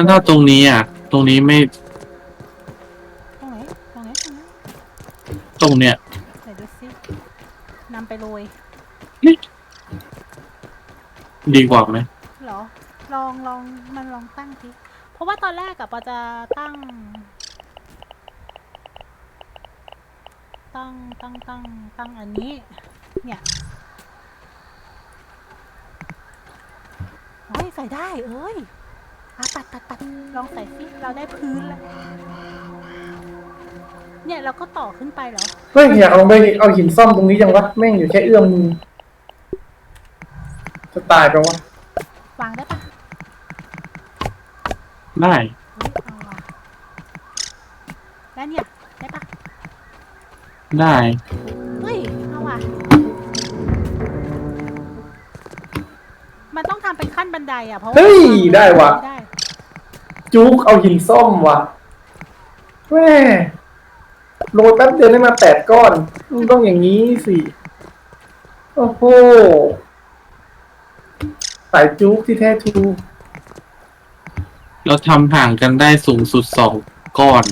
งั้นถ้าตรงนี้อะ ตรงนี้ไม่ตรงไหนตรงไหนตรงไหนตรงเนี้ยไหนดูสินำไปโรยดีกว่าไหมเหรอ ลองลองมันลองตั้งทีเพราะว่าตอนแรกอะปอจะตั้ง ตั้งตั้งตั้งตั้งอันนี้ เนี่ยเฮ้ยใส่ได้เอ้ย อะตัดตัดตัดลองใส่สิเราได้พื้นแล้ว เนี่ยเราก็ต่อขึ้นไปเหรอ เฮ้ยอยากลองไปเอาหินซ่อมตรงนี้จังวะแม่งอยู่แค่เอื้อมมือจะตายไปวะวางได้ปะได้เฮ้ยเอาว่ะแล้วเนี่ยได้ปะได้เฮ้ยเอาว่ะ มันต้องทำเป็นขั้นบันไดอะเพราะว่าเฮ้ยได้วะไม่ได้ จุกเอาหินซ่อมว่ะแม่โรยแป๊บเดียวได้มาแปดก้อนมันต้องอย่างนี้สิโอ้โหสายจุกที่แท้ทรูเราทำห่างกันได้สูงสุดสองก้อน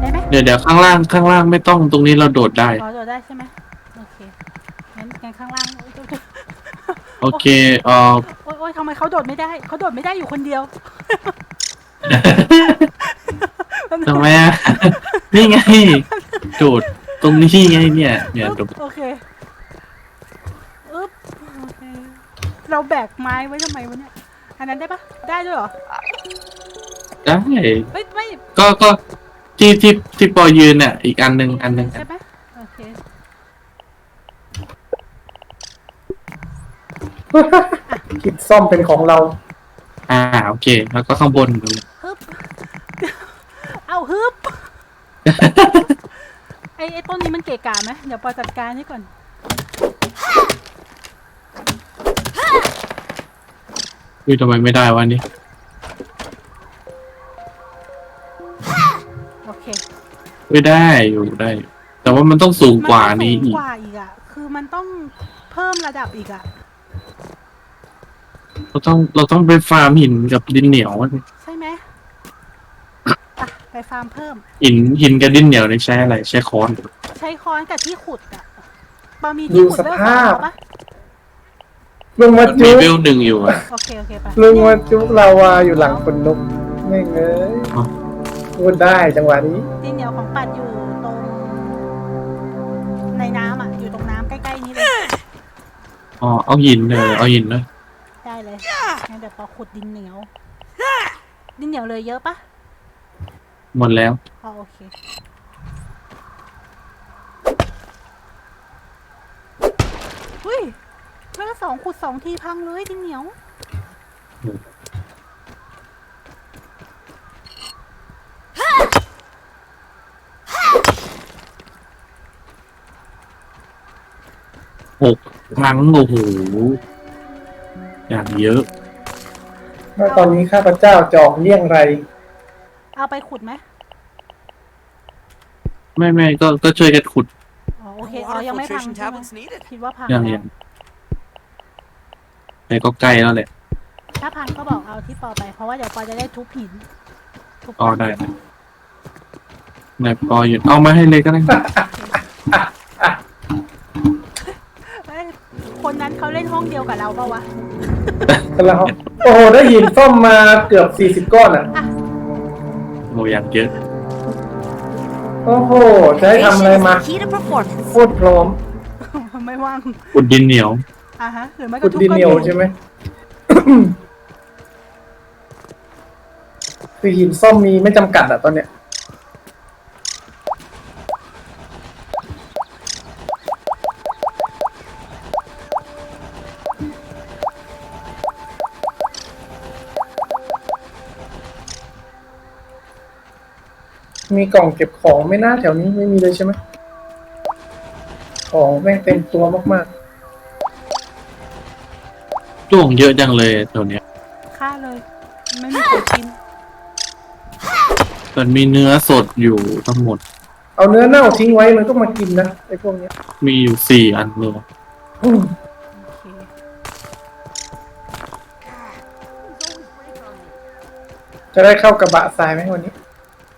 ได้ไหมเดี๋ยวเดี๋ยวข้างล่างข้างล่างไม่ต้องตรงนี้เราโดดได้ อ๋อโดดได้ใช่ไหมโอเคงั้นงั้นข้างล่าง โอ๊ยโอ๊ยโอเคเออโอ๊ยโอ๊ยทำไมเขาโดดไม่ได้ เขาโดดไม่ได้อยู่คนเดียวทำไมอะ นี่ไง โดดตรงนี้ไงเนี่ย เนี่ยโดดโอเคอึ๊บโอเค เราแบกไม้ไว้ทำไมวะเนี่ย อันนั้นได้ปะได้ด้วยเหรอได้ เฮ้ยไม่ ก็ก็ที่ที่ที่ปอยืนเนี่ยอีกอันหนึ่งอันหนึ่งใช่ไหมโอเค หินซ่อมเป็นของเราอ่าโอเค แล้วก็ข้างบนฮึบเอาฮึบไอ้ไอ้ต้นนี้มันเกะกะไหมเดี๋ยวปอจัดการให้ก่อน อุ้ยทำไมไม่ได้วะนี่โอเคไม่ได้อยู่ได้อยู่แต่ว่ามันต้องสูงกว่านี้มัอีสูกงกว่าอีกอะ คือมันต้องเพิ่มระดับอีกอะ เราต้องเราต้องไปฟาร์มหินกับดินเหนียวใช่ไหมไปไปฟาร์มเพิ่ม หินหินกับดินเหนียวนี่ใช้อะไรใช้ค้อน ใช้ค้อนกับที่ขุดอะปอมีที่ขุดเรื่องของเราปะลุงมามีจุกเวลหนึ่งอยู่อะโอเคโอเคไปลุงมาจุกลาวาอยู่หลังคนนกแม่งเอ้ยอ๋อพูดได้จังหวะนี้ ดินเหนียวของปัดอยู่ อ๋อเอาหินเลยเอาหินเลยได้เลยงั้นเดี๋ยวปอขุดดินเหนียว ดินเหนียวเลยเยอะปะหมดแล้วอ๋อโอเค อุ้ยเมื่อสองขุดสองทีพังเลยดินเหนียว หกครั้งโอ้โหอย่างเยอะ ว่าตอนนี้ข้าพเจ้าจอกเลี่ยงไร เอาไปขุดไหมไม่ไม่ก็ก็ช่วยกันขุดอ๋อโอเคอ๋อยังไม่พัง filtration ใช่ไหม tablets needed. คิดว่าพังอย่างแล้อย่าวงแต่ก็ใกล้แล้วแหละถ้าพังก็บอกเอาที่ปอไป เพราะว่าเดี๋ยวปอจะได้ทุบหินทุบอ๋อได้ได้นายปออยู่เอามาให้เลยก็ได้ ห้องเดียวกับเราปะวะกันแล้วโอ้โหได้หินซ่อมมาเกือบสี่สิบก้อนอะโอ้อย่างเยอะโอ้โหจะให้ทำอะไรมา key to performance. โคตรพร้อมไม่ว่างขุดดินเหนียว อะฮะหรือไม่ก็ขุดทุบดินก้อนเหนียวหินใช่ไหม คือหินซ่อมมีไม่จำกัดอะตอนเนี้ยีกล่องเก็บของไม่น่าแถวนี้ไม่มีเลยใช่ไหมของแม่งเต็มตัวมากจ่วงเยอะจังเลยแถวเนี้ยฆ่าเลย ไม่มีคนกิน มันมีเนื้อสดอยู่ทั้งหมดเอาเนื้อเน่าทิ้งไว้มันก็มากินนะไอ้พวกเนี้ยมีอยู่สี่อันเลยจะได้เข้ากระบะทรายไหมวันนี้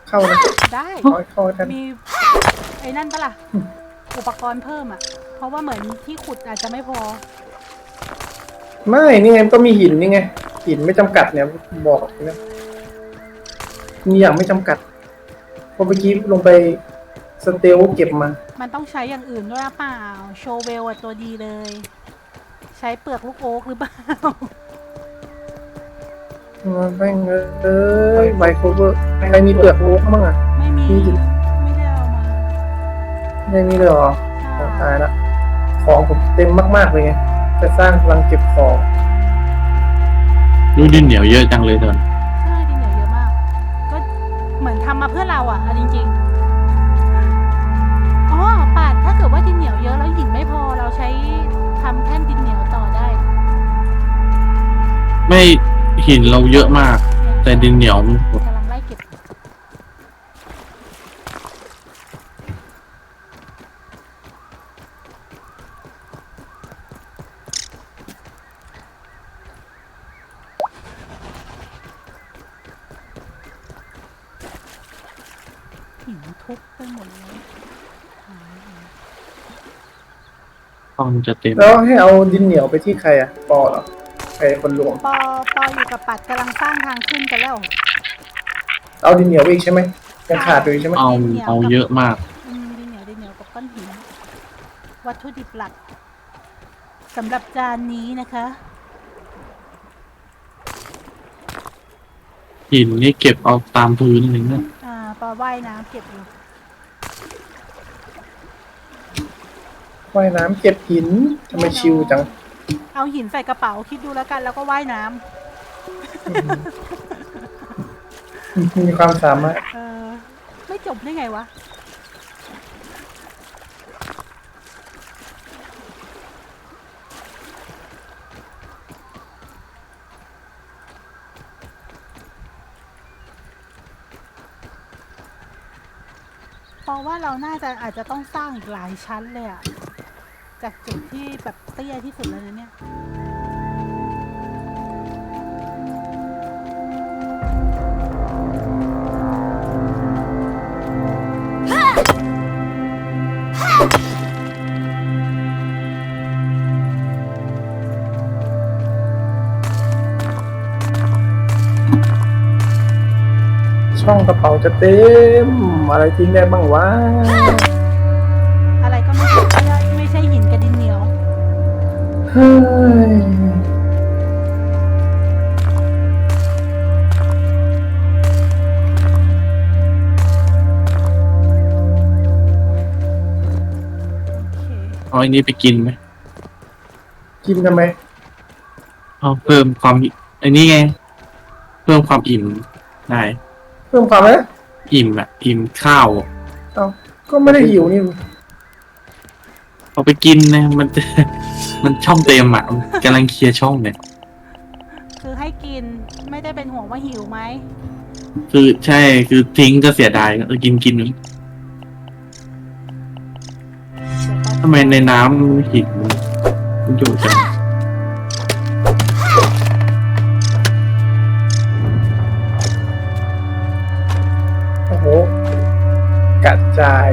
เข้านะได้ขอให้เข้ากันมีไอ้นั่นปะล่ะ อุปกรณ์เพิ่มอะ เพราะว่าเหมือนที่ขุดอาจจะไม่พอ ไม่นี่ไงก็มีหินนี่ไงหินไม่จำกัดเนี่ยบอกนะมีอย่างไม่จำกัดเพอเมื่อกี้ลงไปสเตลเก็บมา มันต้องใช้อย่างอื่นด้วยหรือเปล่า โชเวลอะตัวดีเลย ใช้เปลือกลูกโอ๊กหรือเปล่า มันแม่งเอ้ยไมโครเวอร์ใครมีเปลือกโอ๊กบ้างอะ ไม่มีมีดิไม่ได้เอามาไม่มีเลยเหรอใช่ตายละของผมเต็มมากๆเลยไงจะสร้างพลังเก็บของดูดินเหนียวเยอะจังเลยตอนใช่ดินเหนียวเยอะมาก ก็เหมือนทำมาเพื่อเราอะเอาจริงๆอ๋อปาดถ้าเกิดว่าดินเหนียวเยอะแล้วหินไม่พอเราใช้ทำแท่นดินเหนียวต่อได้ ไม่ หินเราเยอะมาก แต่ดินเหนียวมันหมดกำลังไล่เก็บหินทุบไปหมดเลยหายหาย ห้องจะเต็มแล้วให้เอาดินเหนียวไปที่ใครอะปอเหรอ ใครคนหลวง ปอปออยู่กับปัดกำลังสร้างทางขึ้นกันแล้วเอาดินเหนียวไปอีกใช่ไหมยังขาดอยู่อีกใช่ไหมเอาเอาเยอะมาก อืมดินเหนียวดินเหนียวกับก้อนหิน วัตถุดิบหลักสำหรับจานนี้นะคะ หินนี่เก็บเอาตามพื้นเลยนะอ่าปลาว่ายน้ำเก็บอยู่ว่ายน้ำเก็บหินทำไมชิวจัง เอาหินใส่กระเป๋าคิดดูแล้วกัน แล้วก็ว่ายน้ำมีความสามารถเออ ไม่จบได้ไงวะ เพราะว่าเราน่าจะอาจจะต้องสร้างอีกหลายชั้นเลยอะจากจุดที่แบบ เตี้ยที่สุดแล้วนะเนี่ยช่องกระเป๋าจะเต็ม อะไรทิ้งได้บ้างวะ ฮ้ยโอเคเอาอันนี้ไปกินไหมกินทำไมเอาเพิ่มความอันนี้ไง เพิ่มความอิ่มได้เพิ่มความไหมอิ่มอะอิ่มข้าวอะเอ้าก็ไม่ได้หิวนี่ เอาไปกินนะมันจะ มันช่องเต็มอะมันกำลังเคลียร์ช่องเนี่ยคือให้กินไม่ได้เป็นห่วงว่าหิวไหมคือใช่คือทิ้งก็เสียดายเออกินกินเดี๋ยวก็ทำไมในน้ำหินมันอยู่จังโอ้โหกระจาย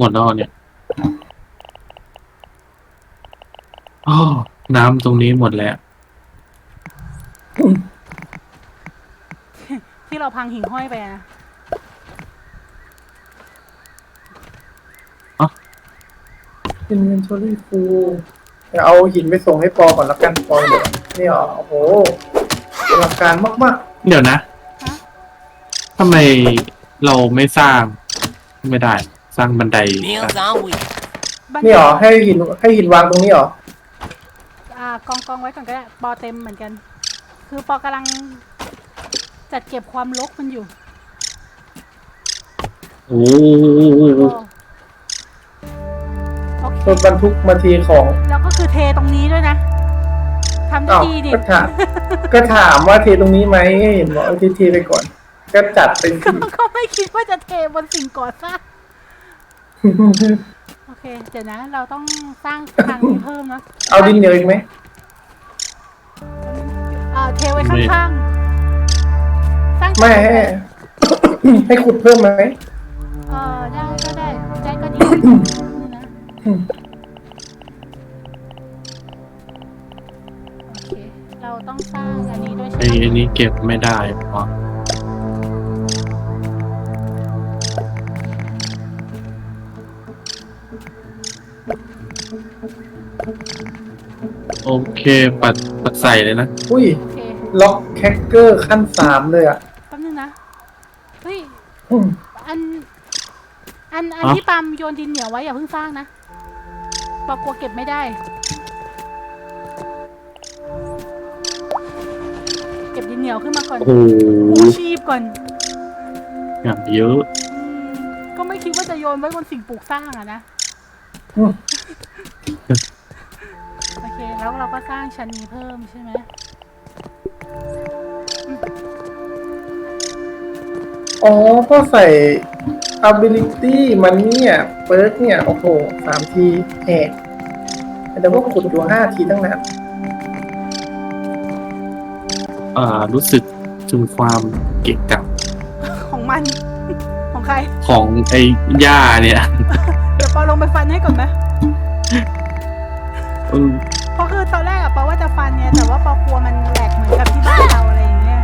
หมดแล้วเนี่ยอ๋อน้ำตรงนี้หมดแล้ว ที่เราพังหิ่งห้อยไปนะอินเวนทอรี่ฟูเดี๋ยวเอาหินไปส่งให้ปอก่อนละกันปอเดี๋ยวนี่เหรอโอ้โหอลังการมากเดี๋ยวนะฮะทำไมเราไม่สร้างไม่ได้ส ร้างบันได Meals on wheels. บัๆนี่เหรอให้หินให้หินวางตรงนี้เหรออ่ากองกองไว้ก่อนก็ได้ปอเต็มเหมือนกัน คือปอกำลังจัดเก็บความรกมันอยู่โอ้โอเครถบรรทุกมาทีของแล้วก็คือเทตรงนี้ด้วยนะทำได้อ้าวดีดิก็ถามก็ถามว่าเทตรงนี้ไหมเห็นบอกเอาทีทีไปก่อน ก็จัดเป็นก็ก็ไม่คิดว่าจะเทบนสิ่งก่อสร้าง โอเค เดี๋ยวนะ เราต้องสร้างทางนี้เพิ่มนะเอาดินเหนียวอีกไหมเอ่อเทไว้ข้างๆ สร้างไม่จากให้ให้ขุดเพิ่มไหมเออได้ก็ได้ได้ก็ดีนี่นะอืมโอเค เราต้องสร้างอันนี้ด้วยใช่ไอ้ไหม อันนี้เก็บไม่ได้เพราะ โอเค ปัดปัดใส่เลยนะ อุ้ย โอเค ล็อกแคคเกอร์ขั้นสามเลยอะแป๊บนึงนะ เฮ้ย อืมอัน อัน อันอ๋อ ที่ปาล์มโยนดินเหนียวไว้อย่าเพิ่งสร้างนะปากลัวเก็บไม่ได้ เก็บดินเหนียวขึ้นมาก่อนโอ้โหกู้ชีพก่อนอย่างเยอะ อืมก็ไม่คิดว่าจะโยนไว้บนสิ่งปลูกสร้างอะนะอืม โอเค แล้วเราก็สร้างชั้นนี้เพิ่มใช่ไหมอ๋อพอใส่ ability มันเนี่ยเปิร์กเนี่ย โอ้โหสามทีแหกแต่ว่าขุดอยู่ห้าทีตั้งนานอ่ารู้สึกถึงความเก่งกับของมัน ของใคร ของไอ้ย่าเนี่ยเดี๋ยวปอ ลงไปฟันให้ก่อนไหมเออเพราะคือตอนแรกอะปอว่าจะฟันเนี่ยแต่ว่าปอกลัวมันแหลกเหมือนกับที่บ้านเราอะไรอย่างเงี้ย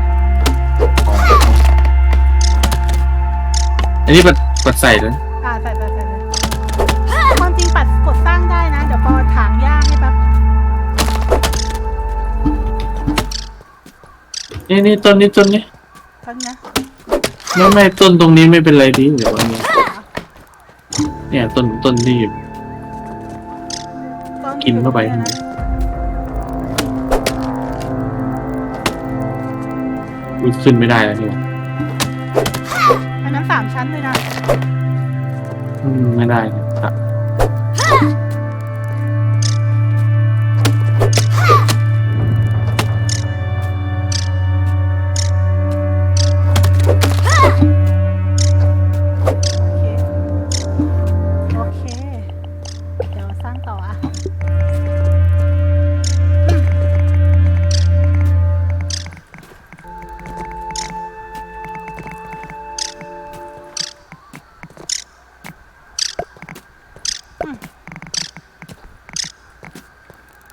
อันนี้ปัดปัดใส่เลยอ่าใส่ใส่ใส่เลยความจริงปัดกดสร้างได้นะ เดี๋ยวปอถางหญ้าให้แป๊บนี่นี่ต้นนี้ต้นนี้แป๊บนะ ไม่ไม่ต้นตรงนี้ไม่เป็นไรดีเดี๋ยววันนี้ เนี่ยต้นต้นที่ต้กินเข้าไป อยู่ตรงนี้นะอุ๊ยขึ้นไม่ได้แล้วนี่หว่าอันนั้นสามชั้นเลยนะ อืมไม่ได้นะ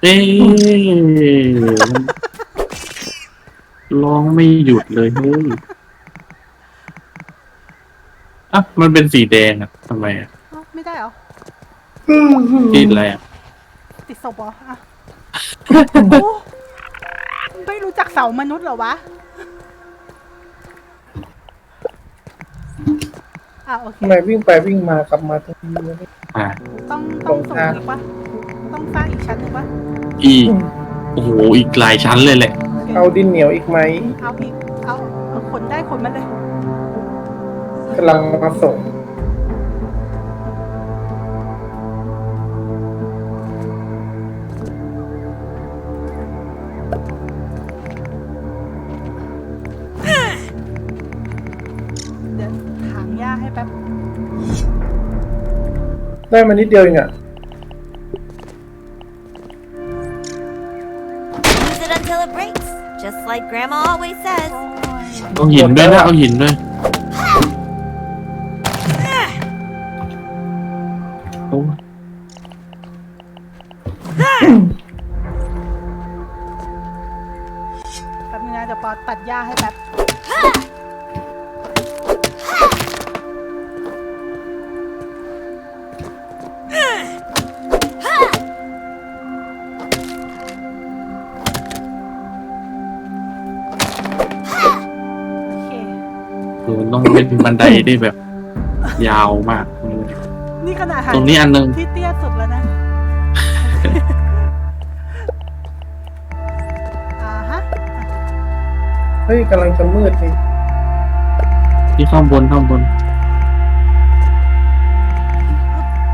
เอ๊ะร้องไม่หยุดเลยเฮ้ยอะมันเป็นสีแดงอะทำไมอะเอ้าไม่ได้เหรอ ติดอะไรอะติดศพเหรออะโอ้ไม่รู้จักเสามนุษย์เหรอวะ อะโอเค ทำไมวิ่งไปวิ่งมากลับมาตรงนี้วะเนี่ย อ่า ต้องต้องตสูรงงทางอีกปะต้องสร้างอีกชั้นหนึ่งปะ อีก โอ้โห อีกหลายชั้นเลยแหละ เอาดินเหนียวอีกไหมเอาอีกเอาเอาขนได้ขนมาเลยกำลังมาส่งเดี๋ยวถางหญ้าให้แป๊บได้มานิดเดียวเองอะ like Grandma always says. เอาหินด้วยนะเอาหินด้วย เป็นบันไดได้แบบ ยาวมาก นี่ขนาดหาตรงนี้อันหนึงที่เตี้ยสุดแล้วนะอ่าฮะเฮ้ยกำลังจะมืดนี่ที่ข้างบนข้างบน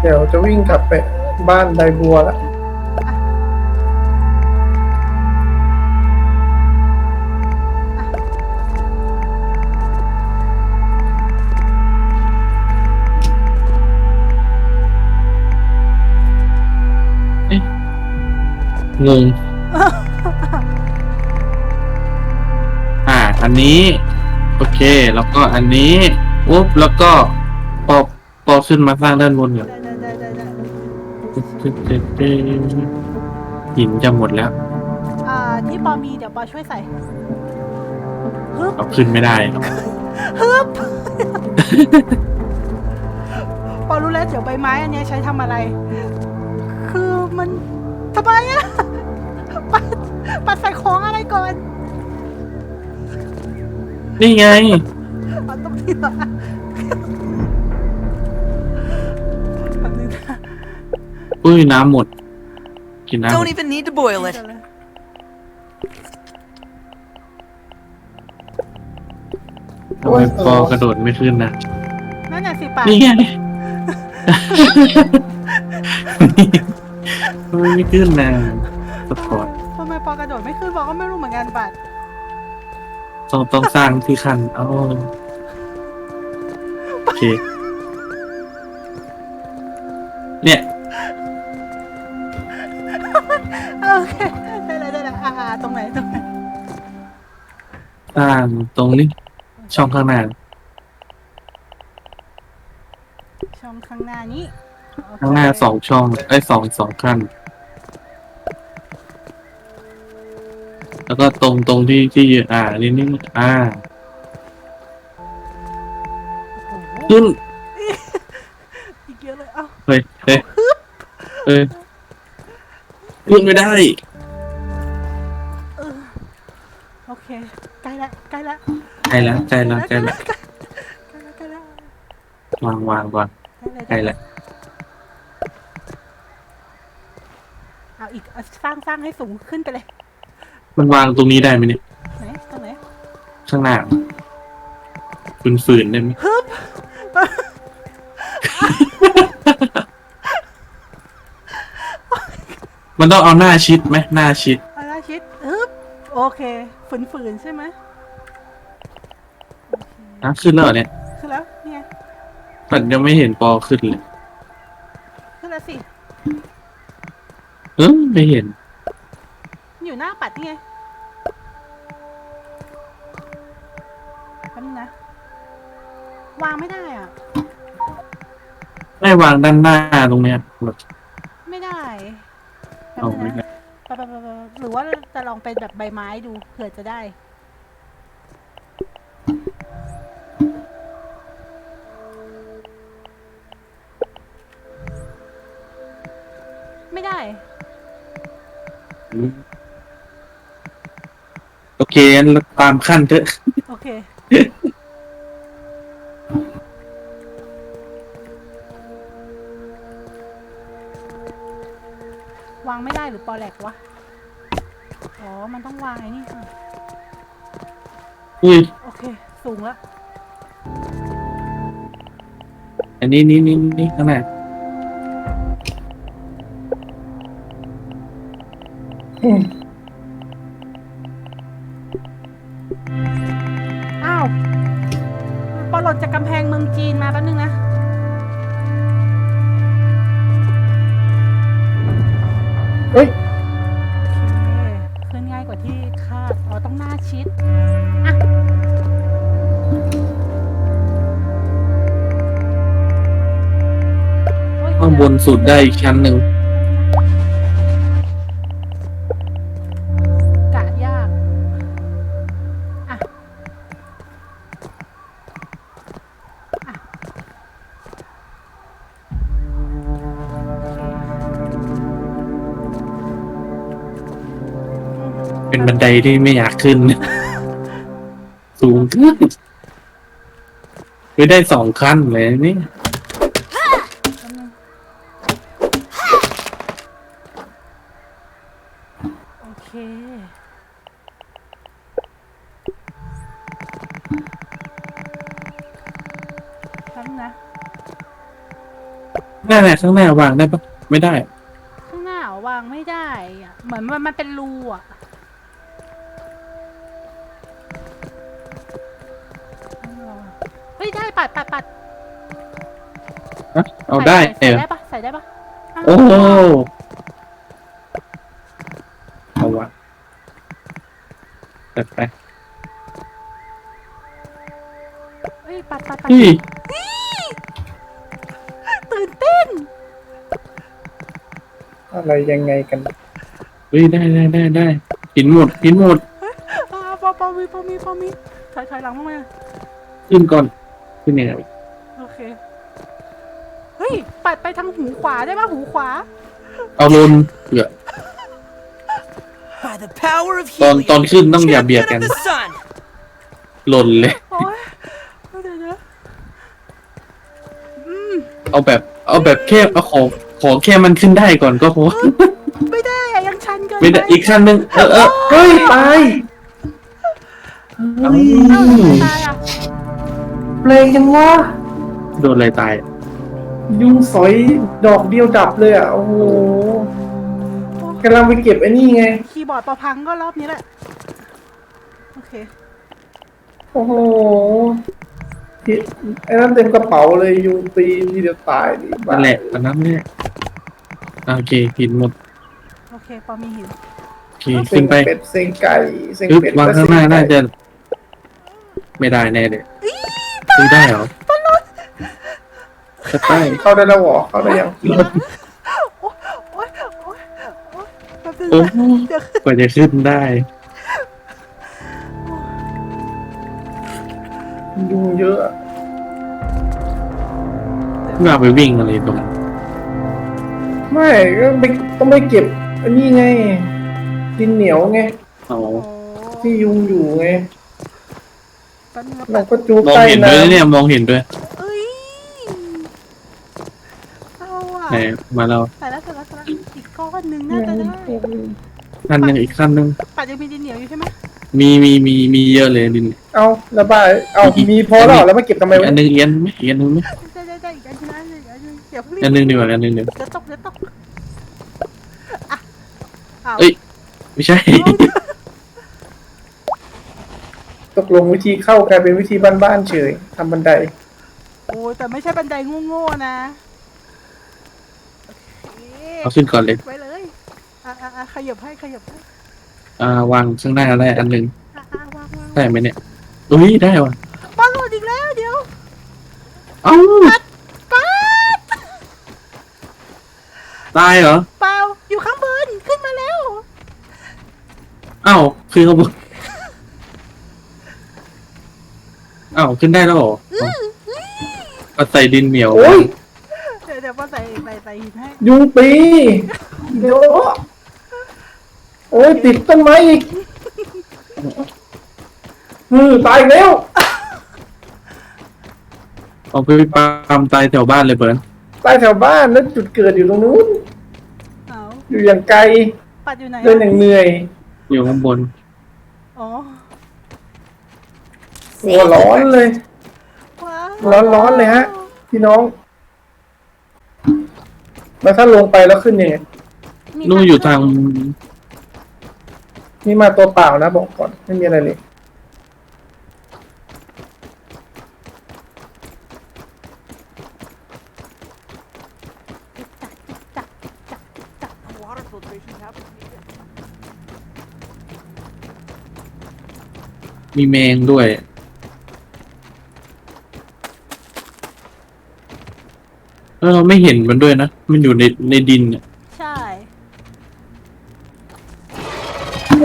เดี๋ยวจะวิ่งกลับไปบ้านไดบัวละ งง อ่า อันนี้ โอเค แล้วก็อันนี้ปุ๊บแล้วก็พอพอขึ้นมาสร้างด้านบนเนี่ยได้ได้ได้ได้ได้หินจะหมดแล้ว อ่า ที่ปอมีเดี๋ยวปอช่วยใส่ฮึบเอาขึ้นไม่ได้ครับฮึบปอรู้แล้วเดี๋ยวใบไม้อันเนี้ยใช้ทำอะไร คือมันทำไมอะ ปัดปัดใส่ของอะไรก่อนนี่ไง ปัดตรงนี้เหรอแป๊บนึงนะอุ้ยน้ำหมด กินน้ำหม Don't ด even need to boil it. ทำไมปอกระโดดไม่ขึ้นนะ นั่นน่ะสิปัดนี่ไงทำไมไม่ขึ้นนะสปอร์ตทำไม ปอกระโดดไม่ขึ้นปอก็ไม่รู้เหมือนกันปัดต้องต้องสร้างที่คันเอาโอเค เนี่ย โอเคได้เลยได้เลยอ่าอ่าตรงไหนตรงไหนสร้างตรงนี้ ช่องข้างหน้าช่องข้างหน้านี้โอเค ข้างหน้าสองช่องไอ้ยสองสองขั้น ก็ตรงตรงที่ที่ยืนอ่านี่นี่อ่าโอ้โหขึ้นอีกเยอะเลยเอ้าเฮ้ยเฮ้ยเอ้ยขึ้นไม่ได้ เออโอเคใกล้ละใกล้ละใกล้แล้วใกล้แล้วใกล้แล้วใกล้ละใกล้ละวางวางก่อนใกล้เลยใกล้แล้วเอาอีกเอาสร้างสร้างให้สูงขึ้นไปเลย มันวางตรงนี้ได้ไหมเนี่ยไหนตรงไหนข้างหน้าฝืนฝืนๆได้ไหมฮึบมันต้องเอาหน้าชิดไหมหน้าชิดเอาละชิดฮึบโอเคฝืนฝืนๆใช่ไหมโอเคนะขึ้นแล้วเหรอเนี่ยขึ้นแล้วเนี่ยแต่ยังไม่เห็นปอขึ้นเลยขึ้นแล้วสิ เออไม่เห็น อยู่หน้าปัดนี่ไง วางไม่ได้อะไม่วางด้านหน้าตรงเนี้ยแบบไม่ได้แป๊บเอานึงไม่นะได้ไปไปไปไปหรือว่าจะลองเป็นแบบใบไม้ดูเผื่อจะได้ ไม่ได้อืมโอเคงั้นเราตามขั้นเถอะ โอเคางไม่ได้หรือปอแหลกวะ อ๋อ มันต้องวางไอ้นี่ค่ะอุ้ย โอเค สูงแล้วอันนี้นี่นี่นี่ข้างหน้าอืมอ้าวปอหล่นจากกำแพงเมืองจีนมาแป๊บนึงนะ เฮ้ย โอเคขึ้นง่ายกว่าที่คาดอ๋อต้องหน้าชิดอะโอ้ยข้างบนสุดได้อีกชั้นหนึ่ง ไดที่ไม่อยากขึ้น สูงขึ้นไม่ได้สองขั้นเลยนี่แป๊บนึงโอเคแป๊บนึงนะหน้าไหนข้างหน้าวางได้ปะไม่ได้ ข้างหน้าเหรอวางไม่ได้อะเหมือนมันมันเป็นรู ปัดปัดปัดเอาได้ใส่เอใส่อได้ปะใส่ได้ปะาวโอ้โหจัดไปเฮ้ยปัดปัดปัดเฮ้ยตื่นเต้นอะไรยังไงกันเฮ้ยได้ได้ได้ได้หินหมดหินหมดอ่าปอปอมีปอมีปอมีถอยถอยหลังมาไหมขึ้นก่อน ขึ้นยังไงโอเค เฮ้ย ปัดไปทางหูขวาได้ปะหูขวา เอาลนเผื่อ By the power of ตอน helium, ตอนขึ้นต้องอย่าเบียด champion กัน of the sun. หล่นเลย โอ้ยเดี๋ยวเดี๋ยวอืม เอาแบบ เอาแบบแค่เอาของของแค่มันขึ้นได้ก่อนก็พอ ไม่ได้อะยังชันเกินไม่ได้ปอีกขั้นหนึ่งเออเออเฮ้ยตายเอ้าเอ้าทำไมตายอะ แรงจังวะโดนอะไรตายยุงสอยดอกเดียวดับเลยอะ โอ้โหกำลังไปเก็บไอ้นี่ไง คีย์บอร์ดปอพังก็รอบนี้แหละ โอเค โอ้โหที่ไอ้นั่นเต็มกระเป๋าเลยยุงตีทีเดียวตายดิบ้านั่นแหละอันนั้นแหละอะโอเคหินหมดโอเคปอมีหินโอเคเซ็ขึ้งนไปเป็ดเซ็งไก่เซ็งปึ๊บเป็ดวางและข้างหน้าเซ็ไก่น่าจะ ไม่ได้แน่เลย ซื้อได้เหรอจะไปเข้าได้แล้วเหรอเข้าได้ยังโอ๊ยโอ๊ยโอ๊ยโอ๊ยแป๊บนึงโอ้นะเดี๋ยวกว่าจะขึ้นได้ยุงเยอะอะไม่เอาไปวิ่งอะไรตรงนั้นไม่ก็ไปต้องไปเก็บอันนี้ไงดินเหนียวไง อ๋อ โอ้ที่ยุงอยู่ไงแป๊บนึงนะเราก็จูบมองใต้เห็นน้ด้วยเนี่ยมองเห็นด้วยเอ้ยเอาอะไหนมาเราแต่ละแต่ละแต่ละอีกก้อนหนึ่งำน่าจะได้ขั้นหนึ่งอีกขั้นหนึ่งปัดยังมีดินเหนียวอยู่ใช่ไหมมีมีมีมีเยอะเลยดินเอาระบายเอามีพอแล้วเหรอแล้วมาเก็บทำไมอีกวะอันหนึงอีกอันหนึงไหมอีกอันหนึงไหมได้ได้ได้อีกอันนึงนะอีกอันนึงเดี๋ยวเพิ่งรีบอันหนึงดีกว่าอันหนึงเดี๋ยวเดี๋ยวตกเดี๋ยวตกอะเอาเอ้ยไม่ใช่ ตกลงวิธีเข้ากลายเป็นวิธีบ้านๆเฉยทำบันได โอ้ยแต่ไม่ใช่บันไดโง่ๆนะโอเคเอาขึ้นก่อนเลย ไว้เลยอะอะอะขยับให้ขยับให้อ่าวางข้างหน้าได้อันหนึ่งอะอะวางวางได้ไหมเนี่ยอุ้ยได้ว่ะบอลหลุดอีกแล้วเดี๋ยวเอ้าปัดตายเหรอเปล่าอยู่ข้างบนขึ้นมาแล้วเอ้าคือเขาบอกเอ้าขึ้นได้แล้วเหรอเอาใส่ดินเหนียวโอ้ยเดี๋ยวเดี๋ยวพอใส่ใส่ใส่หินให้ยุงปีเดี๋ยวโอ้ยติดต้นไม้อีกมือตายอีกแล้วเอาไปปาล์มตายแถวบ้านเลยเบิร์นตายแถวบ้านแล้วจุดเกิดอยู่ตรงนู้น เอาอยู่อย่างไกลปัดอยู่ไหนเดินอย่างเหนื่อยอยู่ข้างบน อ๋อ หัวร้อนเลย ว้าวร้อนร้อนเลยฮะ พี่น้อง แล้วถ้าลงไปแล้วขึ้นยังไงมีนู่นอยู่ทางนี่มาตัวเปล่านะบอกก่อนไม่มีอะไรเลยจับจับจับ Water filtration happens. มีแมงด้วย แล้วเราไม่เห็นมันด้วยนะ มันอยู่ในในดินเนี่ยใช่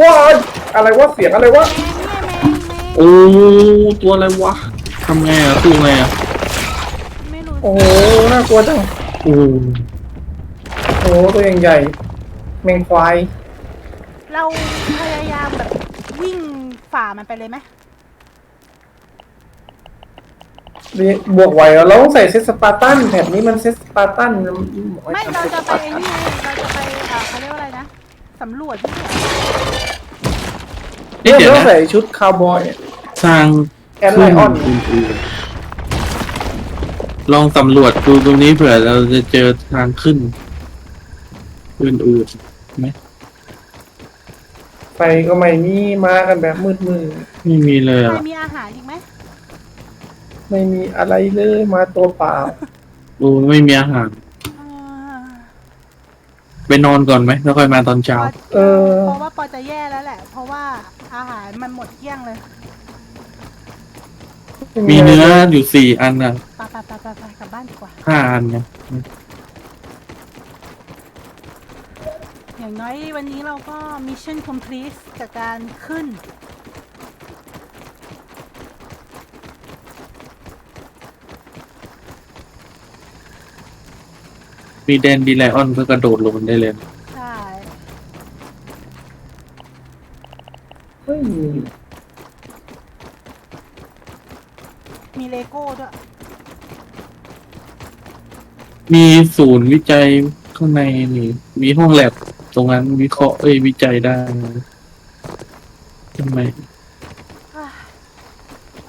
ว้ายอะไรวะเสียงอะไรวะโอ้ตัวอะไรวะทำไงอะตู้ไงอะไม่รู้โอ้โหน่ากลัวจังโอ้โอ้โหตัวใหญ่ใหญ่แมงควายเราพยายามแบบวิ่งฝ่ามันไปเลยไหม นี่ บวกไหวเหรอเราต้องใส่เซตสปาร์ตันแถบนี้มันเซตสปาร์ตันไม่เราจะไปไอ้นี่ไงเราจะไปอ่าเขาเรียกว่าอะไรนะสำรวจที่เนี่เอ๊ะยเดี๋ยวต้องนะใส่ชุดคาวบอยอะทางแอนไลออนอื่นๆลองสำรวจดูตรงนี้เผื่อเราจะเจอทางขึ้นอื่นๆไหมไฟก็ไม่มีมากันแบบมืดมืดไม่มีเลยใครอะมีอาหารอีกไหมๆ ไม่มีอะไรเลยมาตัวเปล่าโอ้ไม่มีอาหารอ่าไปนอนก่อนไหมแล้วค่อยมาตอนเช้าปอเออ เพราะว่าปอจะแย่แล้วแหละ เพราะว่าอาหารมันหมดเกลี้ยงเลยมีเนื้ออยู่สี่อันอะไปไปไปไปไปกลับบ้านดีกว่า ห้าอันไงอย่างน้อยวันนี้เราก็มิชชั่นคอมพลีทกับการขึ้น มีแดนดีไลออนก็กระโดดลงได้เลยใช่เฮ้ยมีเลโก้ด้วยมีศูนย์วิจัยข้างในนี่ มีห้องแลบตรงนั้นวิเคราะห์เอ้ยวิจัยได้ทำไม